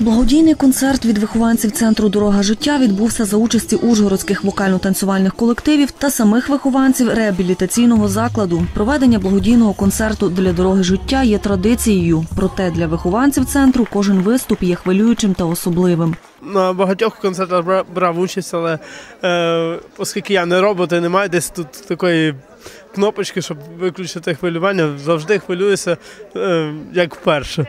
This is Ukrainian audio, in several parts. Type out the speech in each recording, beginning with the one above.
Благодійний концерт від вихованців центру Дорога життя відбувся за участі ужгородських вокально-танцювальних колективів та самих вихованців реабілітаційного закладу. Проведення благодійного концерту для дороги життя є традицією. Проте для вихованців центру кожен виступ є хвилюючим та особливим. На багатьох концертах брав участь, але е, оскільки я не робот і немає десь тут такої кнопочки, щоб виключити хвилювання, завжди хвилююся е, як вперше.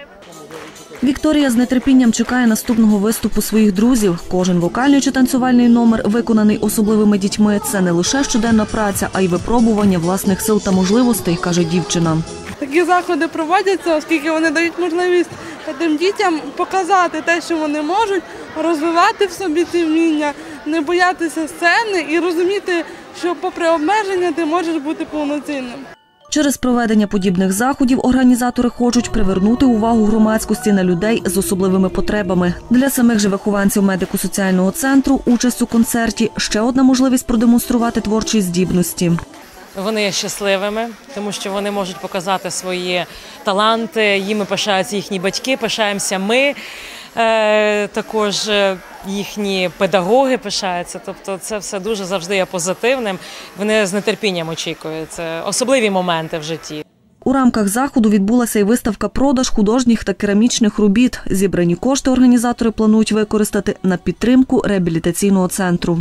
Вікторія з нетерпінням чекає наступного виступу своїх друзів. Кожен вокальний чи танцювальний номер, виконаний особливими дітьми, це не лише щоденна праця, а й випробування власних сил та можливостей, каже дівчина. Такі заходи проводяться, оскільки вони дають можливість тим дітям показати те, що вони можуть, розвивати в собі ці вміння, не боятися сцени і розуміти, що попри обмеження ти можеш бути повноцінним. Через проведення подібних заходів організатори хочуть привернути увагу громадськості на людей з особливими потребами. Для самих же вихованців медико-соціального центру участь у концерті ще одна можливість продемонструвати творчі здібності. Вони є щасливими, тому що вони можуть показати свої таланти. Їми пишаються їхні батьки, пишаємося ми. Е, також е, їхні педагоги пишаються. Тобто, це все дуже завжди є позитивним. Вони з нетерпінням очікують. Це особливі моменти в житті. У рамках заходу відбулася й виставка продаж художніх та керамічних робіт. Зібрані кошти організатори планують використати на підтримку реабілітаційного центру.